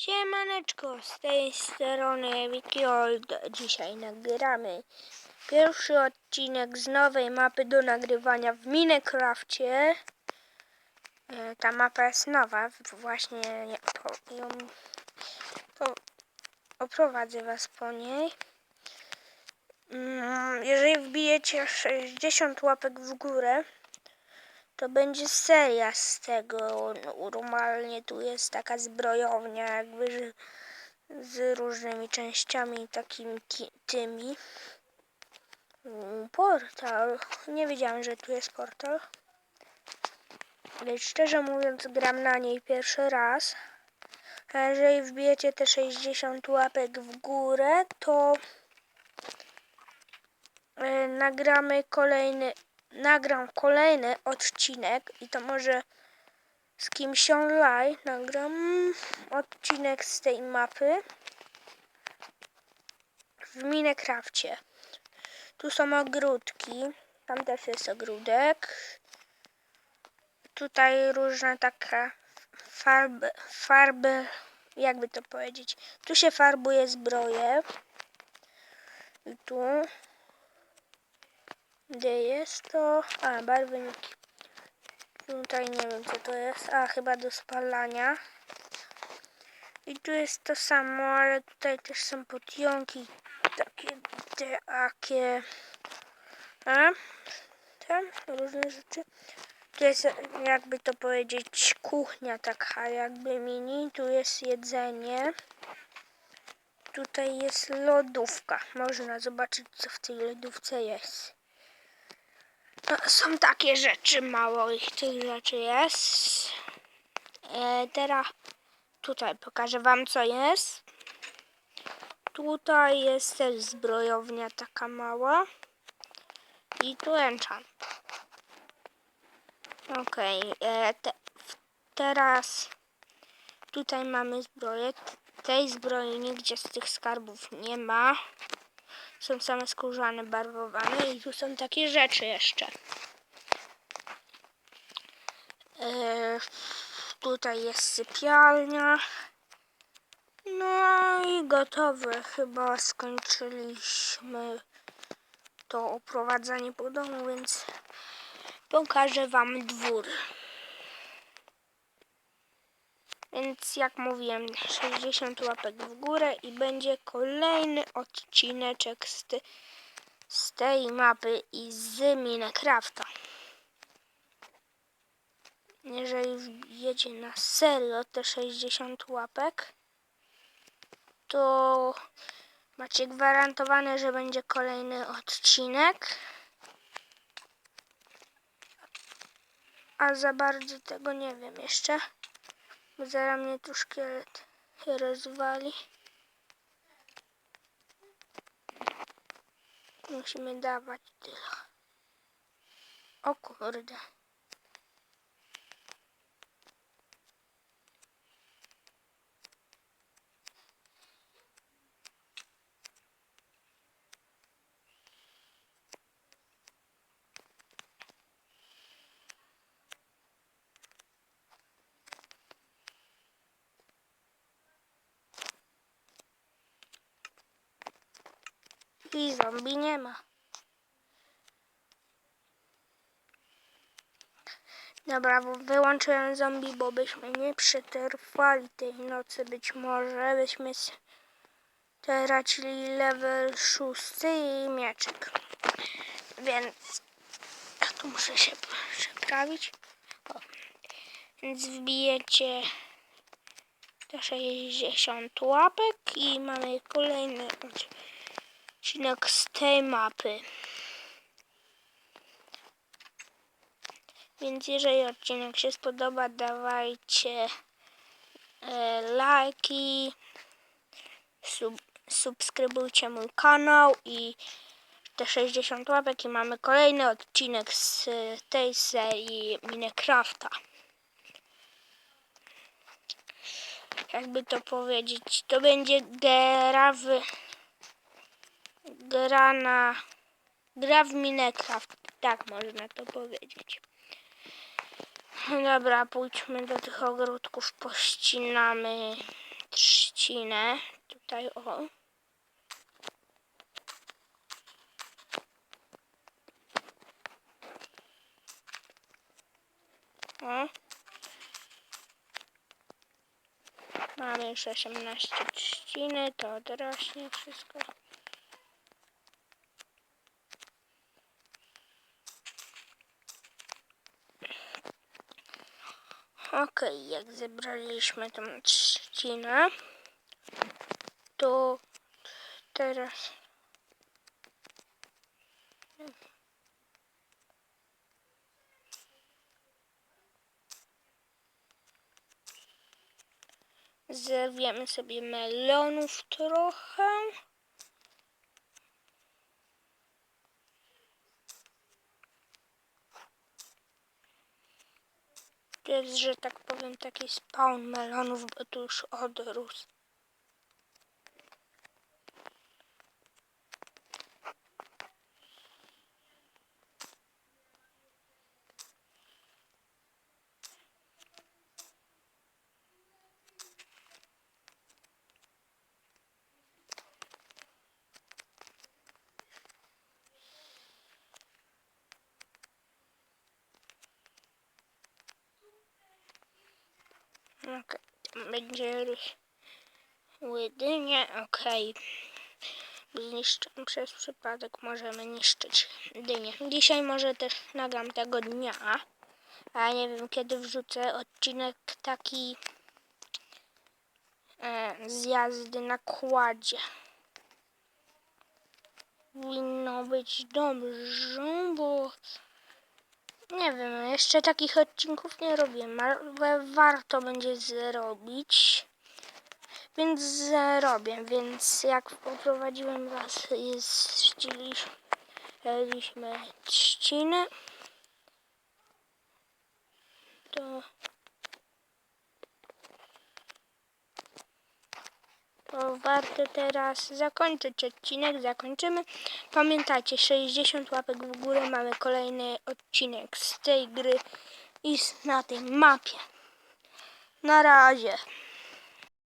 Siemaneczko, z tej strony Wikiold. Dzisiaj nagramy pierwszy odcinek z nowej mapy do nagrywania w Minecrafcie. E, Ta mapa jest nowa, właśnie nie- po, ją po, oprowadzę was po niej. Mm, Jeżeli wbijecie 60 łapek w górę, to będzie seria z tego. No, Normalnie tu jest taka zbrojownia, jakby z różnymi częściami takimi ki- tymi. Mm, Portal. Nie wiedziałem, że tu jest portal. Ale szczerze mówiąc, gram na niej pierwszy raz. Jeżeli wbijecie te 60 łapek w górę, to e, nagramy kolejny nagram kolejny odcinek i to może z kimś online nagram odcinek z tej mapy w Minecrafcie. Tu są ogródki, tam też jest ogródek. Tutaj różne takie farby, farby, jakby to powiedzieć. Tu się farbuje zbroję. I tu gdzie jest to? A, barwniki. Tutaj nie wiem co to jest. A, chyba do spalania. I tu jest to samo, ale tutaj też są potionki. Takie, takie. A? Te różne rzeczy. Tu jest jakby to powiedzieć kuchnia taka jakby mini. Tu jest jedzenie. Tutaj jest lodówka. Można zobaczyć co w tej lodówce jest. No, są takie rzeczy, mało ich tych rzeczy jest. E, teraz tutaj pokażę wam co jest. Tutaj jest też zbrojownia taka mała. I tu enchant. Okej, e, te, teraz tutaj mamy zbroję. Tej zbroi nigdzie z tych skarbów nie ma. Są same skórzane, barwowane i tu są takie rzeczy jeszcze. E, tutaj jest sypialnia. No i gotowe. Chyba skończyliśmy to oprowadzanie po domu, więc pokażę wam dwór. Więc jak mówiłem, 60 łapek w górę i będzie kolejny odcineczek z, ty, z tej mapy i z Minecrafta. Jeżeli wbijecie na serio te 60 łapek, to macie gwarantowane, że będzie kolejny odcinek. A za bardzo tego nie wiem jeszcze. Bo zaraz mnie tu szkielet rozwali. Musimy dawać tyle. O kurde. I zombie nie ma. Dobra, bo wyłączyłem zombie, bo byśmy nie przetrwali tej nocy. Być może byśmy s- tracili level szósty i mieczek. Więc ja tu muszę się przeprawić. O. Więc wbijecie te 60 łapek i mamy kolejny odcinek z tej mapy. Więc jeżeli odcinek się spodoba, dawajcie e, lajki, sub, subskrybujcie mój kanał i te 60 łapek i mamy kolejny odcinek z tej serii Minecrafta. Jakby to powiedzieć, to będzie gra gra na gra w Minecraft, tak można to powiedzieć. Dobra, pójdźmy do tych ogródków, pościnamy trzcinę. Tutaj o. O. Mamy już 18 trzciny, to odrośnie wszystko. Okej, jak zebraliśmy tą trzcinę, to teraz zerwiemy sobie melonów trochę. Jest, że tak powiem, taki spawn melonów, bo tu już odrósł. Okej, tam będzie łydynie, okej. Zniszczę, przez przypadek możemy niszczyć dynię. Dzisiaj może też nagram tego dnia, a nie wiem kiedy wrzucę odcinek taki e, z jazdy na kładzie. Powinno być dobrze, bo nie wiem, jeszcze takich odcinków nie robiłem, ale warto będzie zrobić. Więc zrobię, więc jak poprowadziłem was i ścieliśmy trzcinę, to to warto teraz zakończyć odcinek, zakończymy. Pamiętajcie, 60 łapek w górę, mamy kolejny odcinek z tej gry i na tej mapie. Na razie.